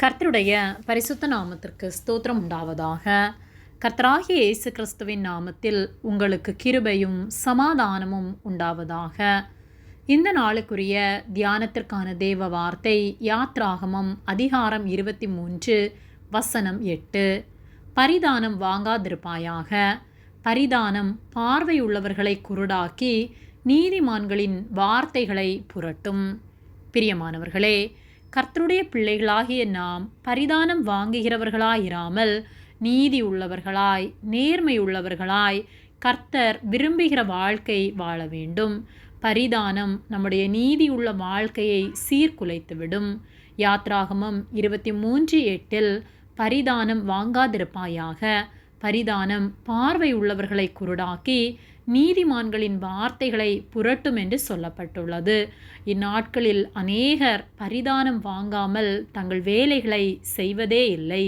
கர்த்தருடைய பரிசுத்த நாமத்திற்கு ஸ்தோத்திரம் உண்டாவதாக. கர்த்தராகிய இயேசு கிறிஸ்துவின் நாமத்தில் உங்களுக்கு கிருபையும் சமாதானமும் உண்டாவதாக. இந்த நாளுக்குரிய தியானத்திற்கான தேவ வார்த்தை யாத்ராகமம் அதிகாரம் இருபத்தி மூன்று வசனம் எட்டு. பரிதானம் வாங்காதிருப்பாயாக. பரிதானம் பார்வையுள்ளவர்களை குருடாக்கி நீதிமான்களின் வார்த்தைகளை புரட்டும். பிரியமானவர்களே கர்த்தருடைய பிள்ளைகளாகிய நாம் பரிதானம் வாங்குகிறவர்களாயிராமல் நீதி உள்ளவர்களாய் நேர்மை உள்ளவர்களாய் கர்த்தர் விரும்புகிற வாழ்க்கை வாழ வேண்டும். பரிதானம் நம்முடைய நீதி உள்ள வாழ்க்கையை சீர்குலைத்துவிடும். யாத்ராகமம் இருபத்தி மூன்று எட்டில் பரிதானம் வாங்காதிருப்பாயாக பரிதானம் பார்வை உள்ளவர்களை குருடாக்கி நீதிமான்களின் வார்த்தைகளை புரட்டும் என்று சொல்லப்பட்டுள்ளது. இந்நாட்களில் அநேகர் பரிதானம் வாங்காமல் தங்கள் வேலைகளை செய்வதே இல்லை.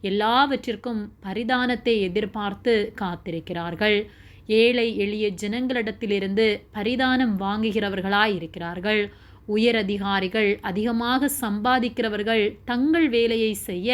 எல்லாவற்றிற்கும் பரிதானத்தை எதிர்பார்த்து காத்திருக்கிறார்கள். ஏழை எளிய ஜனங்களிடத்திலிருந்து பரிதானம் வாங்குகிறவர்களாய் இருக்கிறார்கள். உயர் அதிகாரிகள் அதிகமாக சம்பாதிக்கிறவர்கள் தங்கள் வேலையை செய்ய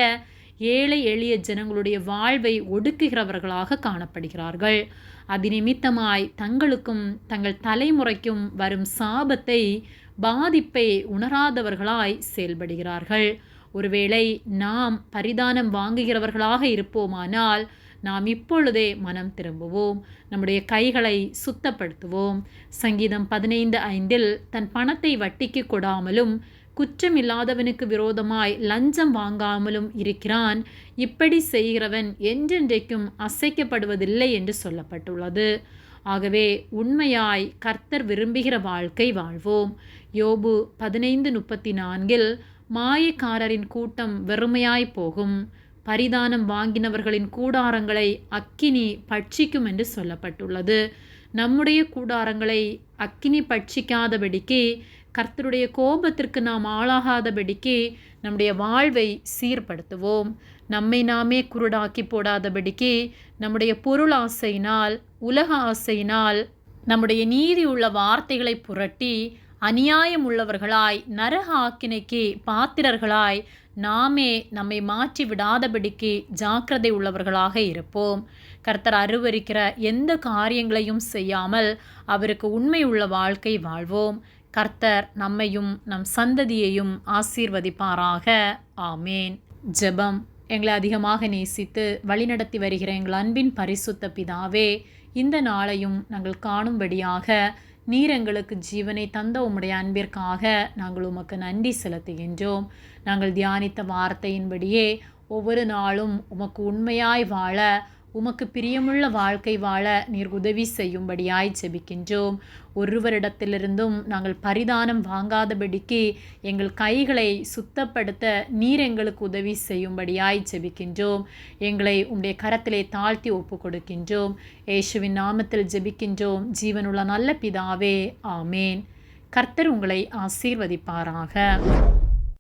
ஏழை எளிய ஜனங்களுடைய வாழ்வை ஒடுக்குகிறவர்களாக காணப்படுகிறார்கள். அது நிமித்தமாய் தங்களுக்கும் தங்கள் தலைமுறைக்கும் வரும் சாபத்தை பாதிப்பை உணராதவர்களாய் செயல்படுகிறார்கள். ஒருவேளை நாம் பரிதானம் வாங்குகிறவர்களாக இருப்போமானால் நாம் இப்பொழுதே மனம் திரும்புவோம். நம்முடைய கைகளை சுத்தப்படுத்துவோம். சங்கீதம் பதினைந்து ஐந்தில் தன் பணத்தை வட்டிக்கு கொடாமலும் குற்றமில்லாதவனுக்கு விரோதமாய் லஞ்சம் வாங்காமலும் இருக்கிறான். இப்படி செய்கிறவன் என்றென்றைக்கும் அசைக்கப்படுவதில்லை என்று சொல்லப்பட்டுள்ளது. ஆகவே உண்மையாய் கர்த்தர் விரும்புகிற வாழ்க்கை வாழ்வோம். யோபு பதினைந்து முப்பத்தி நான்கில் மாயக்காரரின் கூட்டம் வெறுமையாய் போகும். பரிதானம் வாங்கினவர்களின் கூடாரங்களை அக்கினி பட்சிக்கும் என்று சொல்லப்பட்டுள்ளது. நம்முடைய கூடாரங்களை அக்கினி பட்சிக்காதபடிக்கு கர்த்தருடைய கோபத்திற்கு நாம் ஆளாகாதபடிக்கு நம்முடைய வாழ்வை சீர்படுத்துவோம். நம்மை நாமே குருடாக்கி போடாதபடிக்கு நம்முடைய பொருள் ஆசையினால் உலக ஆசையினால் நம்முடைய நீதி உள்ள வார்த்தைகளை புரட்டி அநியாயம் உள்ளவர்களாய் நரக ஆக்கினைக்கு பாத்திரர்களாய் நாமே நம்மை மாற்றி விடாதபடிக்கு ஜாக்கிரதை உள்ளவர்களாக இருப்போம். கர்த்தர் அருவருக்கிற எந்த காரியங்களையும் செய்யாமல் அவருக்கு உண்மை உள்ள வாழ்க்கை வாழ்வோம். கர்த்தர் நம்மையும் நம் சந்ததியையும் ஆசீர்வதிப்பாராக. ஆமேன். ஜெபம். எங்களை அதிகமாக நேசித்து வழிநடத்தி வருகிற எங்கள் அன்பின் பரிசுத்த பிதாவே இந்த நாளையும் நாங்கள் காணும்படியாக நீர் எங்களுக்கு ஜீவனை தந்த உம்முடைய அன்பிற்காக நாங்கள் உமக்கு நன்றி செலுத்துகின்றோம். நாங்கள் தியானித்த வார்த்தையின்படியே ஒவ்வொரு நாளும் உமக்கு உண்மையாய் வாழ உமக்கு பிரியமுள்ள வாழ்க்கை வாழ நீர் உதவி செய்யும்படியாய் ஜெபிக்கின்றோம். ஒருவரிடத்திலிருந்தும் நாங்கள் பரிதானம் வாங்காதபடிக்கு எங்கள் கைகளை சுத்தப்படுத்த நீர் எங்களுக்கு உதவி செய்யும்படியாய் ஜெபிக்கின்றோம். எங்களை உம்முடைய கரத்திலே தாழ்த்தி ஒப்பு கொடுக்கின்றோம் ஏசுவின் நாமத்தில் ஜெபிக்கின்றோம். ஜீவனுள்ள நல்ல பிதாவே ஆமேன். கர்த்தர் உங்களை ஆசீர்வதிப்பாராக.